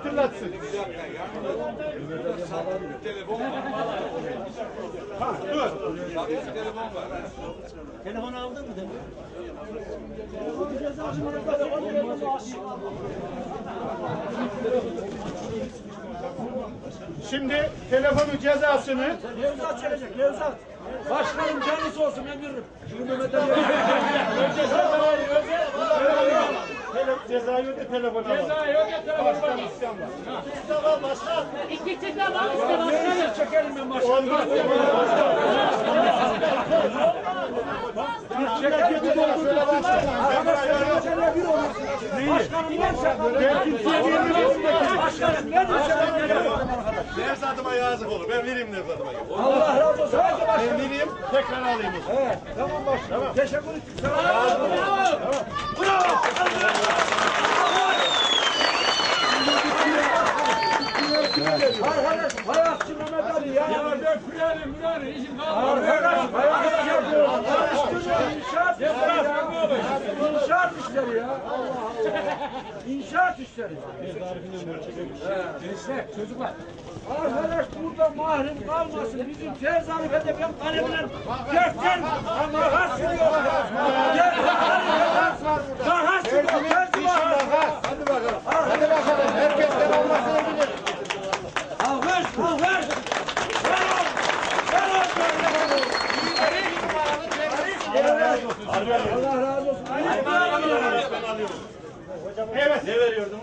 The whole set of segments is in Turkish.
hatırlatsın. Ha, dur. Telefonu aldın mı? Şimdi telefonun cezasını Nevzat çekecek, Nevzat. Başkanım canlısı olsun ben veririm. Şimdi Mehmet Ali. önce cezayı öde, tele, cezayı öde telefonu al. Cezayı öde telefonu al. Tamam başla. İki tıkla var işte başkanım. Çekelim ben başkanım. Bir kimseye diyemiyorum. Başkanım ne? Nevzat'ıma yazık olur. Ben vereyim Nevzat'ıma. Allah razı olsun. Hadi Ben başkanım. vereyim, tekrar alayım. o zaman. Evet, tamam başkanım. Teşekkür ederim. Arkadaş, hayatçı Mehmet Ali ya. Ya ben Fülani, Fülani, işim kalmadı. Arkadaş, hayatçı yapıyor. İnşaat işleri. İnşaat işleri ya. Allah Allah. İnşaat işleri. Gençler, çocuklar. Arkadaş burada mahrem kalmasın. Bizim tez harifede ben kalemle gökten makas sürüyor. Gökten harifeden makas sürüyor. Tez var. Hadi bakalım. Hadi bakalım. Herkesten olmasını bilir. Alkış, alkış. Bravo, bravo, bravo. Evet. Allah razı olsun. Evet. Ne veriyordunuz?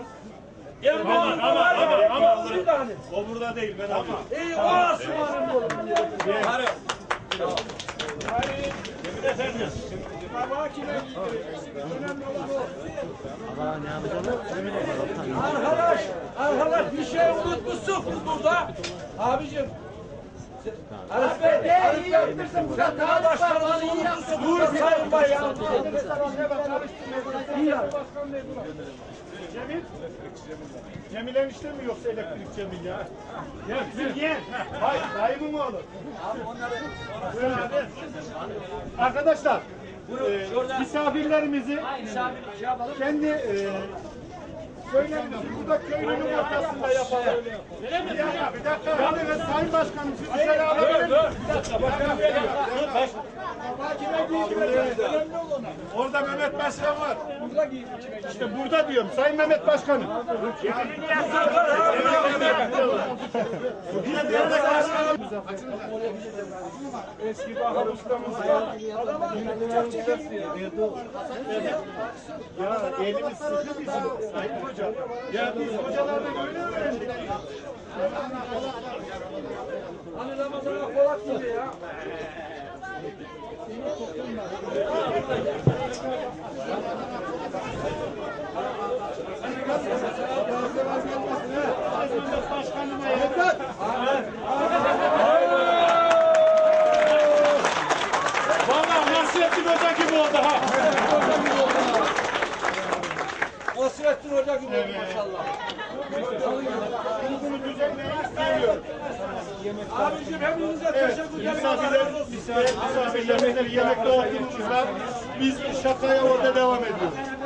Ama ama ama ama bir tane. O burada değil. Ben alıyorum. İyi o asmanın oğlum. Baba kime giydireceksin? Önemli olan o. Arkadaş, arkadaş bir şey unutmuşsun biz burada. Abicim. Arif Bey, Arif Bey, Fetha Başkanı'nı unutmuşsun. Dur sayın bayan. İyi. Cemil. Cemil enişte mi yoksa elektrik Cemil ya? Ya bizim yeğen. Hayır, dayımın oğlu. Buyurun abi. Arkadaşlar, e, misafirlerimizi kendi e, söylemimizi burada köylünün ortasında yapalım. Bir dakika, bir dakika. Yalnız Sayın Başkanım, siz dışarı alabilir misiniz? Bir dakika, bakalım. Orada Mehmet Başkan var. İşte burada diyorum, Sayın Mehmet Başkanım. Eski bahar ustamız var. Ya elimiz sıkı bizim Sayın Hoca. Ya biz hocalardan öyle öğrendik. Hani Ramazan'a Polat gibi ya. Başkanıma yeter. Valla Nasrettin Hoca gibi oldu ha. Nasrettin Hoca gibi oldu maşallah. Bunu düzenlemek istemiyorum. Abicim hepinize teşekkür ederim. misafirler, misafirlerimiz yemekte oturmuşlar. Biz şakaya orada devam ediyoruz.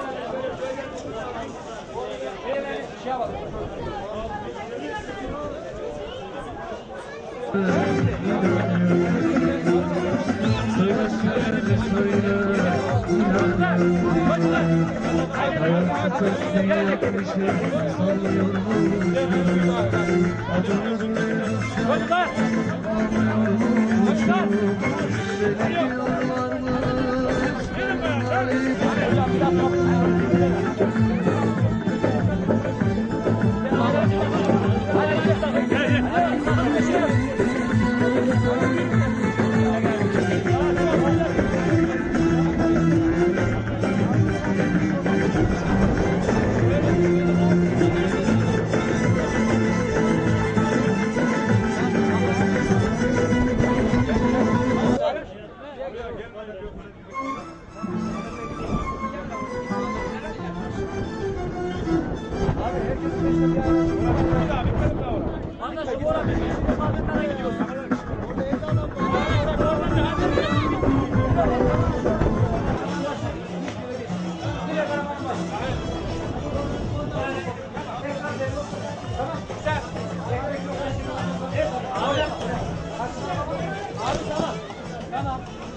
Çocuklar! Çocuklar! Çocuklar! Anlaşıldı olabilir. Biz de gidiyoruz.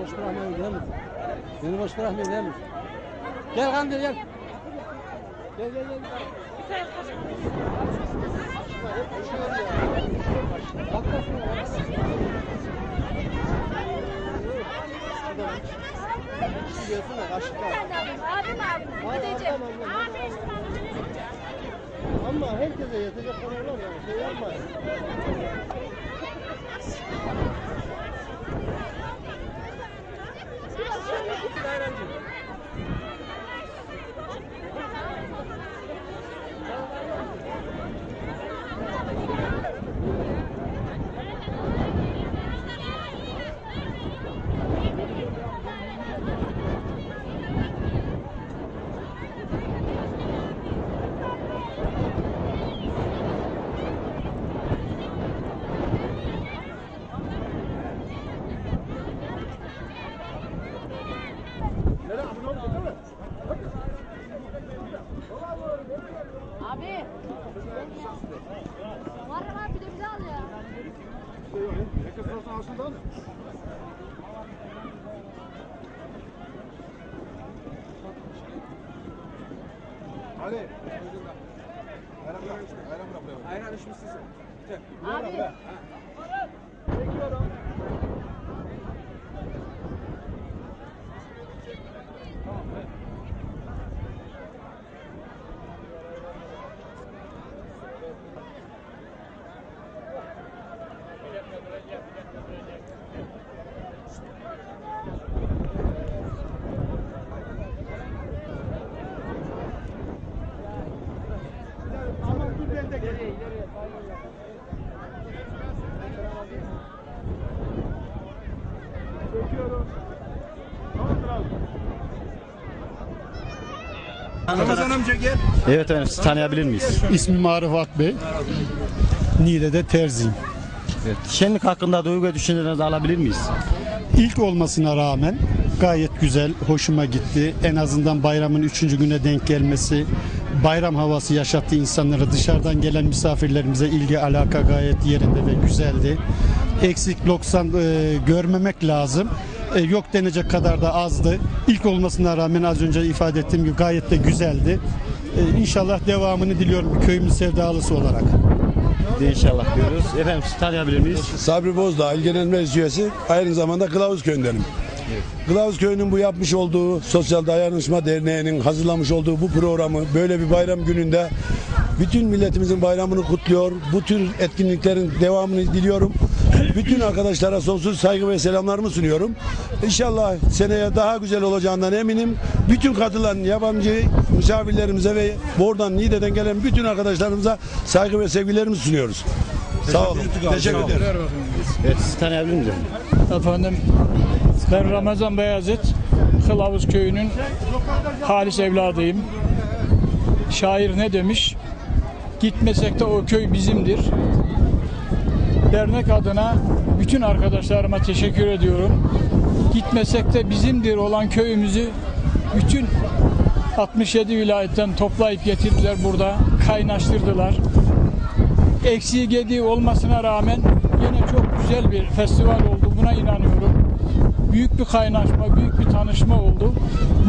boş bırakmayın mi? Beni boş bırakmayın mi? Gel Kandil gel. Gel gel gel. Abim abim. Gideceğim. Abi. Ama herkese kadar var yani şey yapmayın. Abi. Var var bir de bize al ya. Abi. Tamam Ramazan amca gel. Evet efendim sizi tanıyabilir miyiz? İsmim Arifat Bey. Niğde'de terziyim. Şenlik hakkında duygu ve düşüncelerinizi alabilir miyiz? İlk olmasına rağmen gayet güzel, hoşuma gitti. En azından bayramın üçüncü güne denk gelmesi, bayram havası yaşattı insanları. Dışarıdan gelen misafirlerimize ilgi, alaka gayet yerinde ve güzeldi. Eksik 90 görmemek lazım. E, yok denecek kadar da azdı. İlk olmasına rağmen az önce ifade ettiğim gibi gayet de güzeldi. E, inşallah devamını diliyorum bir köyümün sevdalısı olarak. İnşallah diyoruz. Efendim sizi tanıyabilir miyiz? Sabri Bozdağ İl Genel Meclis Üyesi aynı zamanda Kılavuz Köyü'ndenim. Kılavuz Köyü'nün bu yapmış olduğu Sosyal Dayanışma Derneği'nin hazırlamış olduğu bu programı böyle bir bayram gününde bütün milletimizin bayramını kutluyor. Bu tür etkinliklerin devamını diliyorum. Bütün arkadaşlara sonsuz saygı ve selamlarımı sunuyorum. İnşallah seneye daha güzel olacağından eminim. Bütün katılan yabancı misafirlerimize ve buradan Niğde'den gelen bütün arkadaşlarımıza saygı ve sevgilerimi sunuyoruz. Sağ olun. Teşekkür ederim. Evet sizi tanıyabilir miyiz? Efendim ben Ramazan Beyazıt Kılavuz Köyü'nün halis evladıyım. Şair ne demiş? Gitmesek de o köy bizimdir. Dernek adına bütün arkadaşlarıma teşekkür ediyorum. Gitmesek de bizimdir olan köyümüzü bütün 67 vilayetten toplayıp getirdiler burada. Kaynaştırdılar. Eksiği gediği olmasına rağmen yine çok güzel bir festival oldu. Buna inanıyorum. Büyük bir kaynaşma, büyük bir tanışma oldu.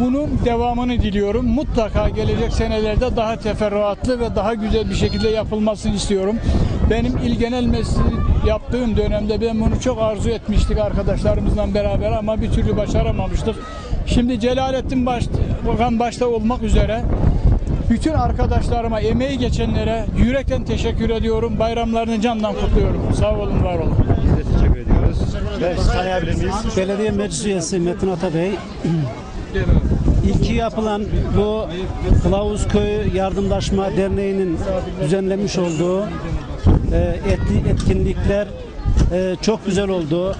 Bunun devamını diliyorum. Mutlaka gelecek senelerde daha teferruatlı ve daha güzel bir şekilde yapılmasını istiyorum. Benim il genel meclisi yaptığım dönemde ben bunu çok arzu etmiştik arkadaşlarımızla beraber ama bir türlü başaramamıştık. Şimdi Celalettin baş, Bakan başta olmak üzere bütün arkadaşlarıma, emeği geçenlere yürekten teşekkür ediyorum. Bayramlarını candan kutluyorum. Sağ olun, var olun. Biz de teşekkür ediyoruz. Evet, sizi tanıyabilir miyiz? Belediye Meclis Üyesi Metin Atabey. İlki yapılan bu Kılavuz Köyü Yardımlaşma Derneği'nin düzenlemiş olduğu e, etli- etkinlikler e, çok güzel oldu.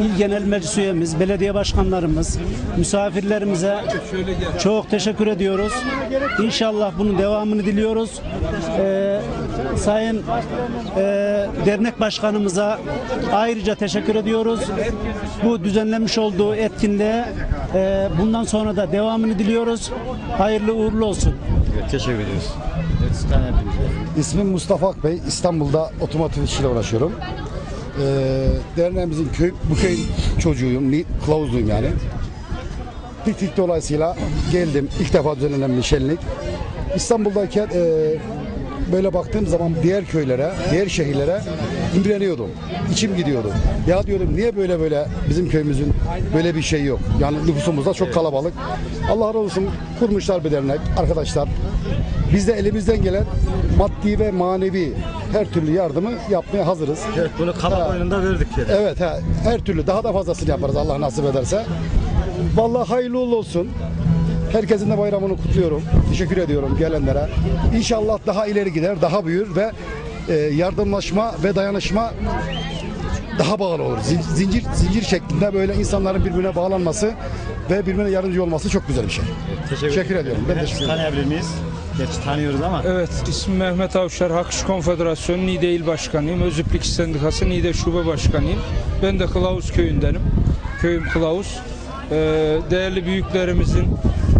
İl Genel Meclis Üyemiz, belediye başkanlarımız, misafirlerimize çok teşekkür ediyoruz. İnşallah bunun devamını diliyoruz. E, Sayın e, dernek başkanımıza ayrıca teşekkür ediyoruz. Bu düzenlemiş olduğu etkinliğe e, bundan sonra da devamını diliyoruz. Hayırlı uğurlu olsun. Evet, teşekkür ediyoruz. İsmim Mustafa Akbey. İstanbul'da otomotiv işiyle uğraşıyorum. Ee, derneğimizin köy, bu köyün çocuğuyum, kılavuzluyum yani. Piknik dolayısıyla geldim. İlk defa düzenlenen bir şenlik. İstanbul'dayken e, böyle baktığım zaman diğer köylere, diğer şehirlere imreniyordum. İçim gidiyordu. Ya diyordum niye böyle böyle bizim köyümüzün böyle bir şey yok. Yani nüfusumuz da çok kalabalık. Allah razı olsun kurmuşlar bir dernek arkadaşlar. Biz de elimizden gelen maddi ve manevi her türlü yardımı yapmaya hazırız. Evet, bunu kaba oyununda verdik. Yani. Evet he, her türlü daha da fazlasını yaparız Allah nasip ederse. Vallahi hayırlı uğurlu olsun. Herkesin de bayramını kutluyorum. Teşekkür ediyorum gelenlere. İnşallah daha ileri gider, daha büyür ve e, yardımlaşma ve dayanışma daha bağlı olur. Zin- Zincir zincir şeklinde böyle insanların birbirine bağlanması ve birbirine yardımcı olması çok güzel bir şey. Teşekkür ediyorum. Ben teşekkür ederim. tanıyabilir miyiz? Gerçi tanıyoruz ama. Evet, ismim Mehmet Avşar, Hak İş Konfederasyonu Niğde İl Başkanıyım. Özüplik Sendikası Niğde Şube Başkanıyım. Ben de Kılavuz Köyü'ndenim. Köyüm Kılavuz. Ee, değerli büyüklerimizin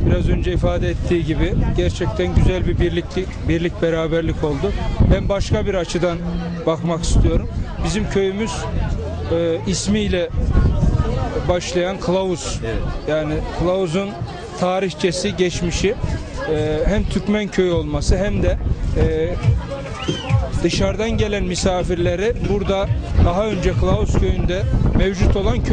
biraz önce ifade ettiği gibi gerçekten güzel bir birliklik, birlik beraberlik oldu. Ben başka bir açıdan bakmak istiyorum. Bizim köyümüz e, ismiyle başlayan Kılavuz. Yani Kılavuz'un tarihçesi, geçmişi e, hem Türkmen köyü olması hem de e, dışarıdan gelen misafirleri burada daha önce Kılavuz köyünde mevcut olan köy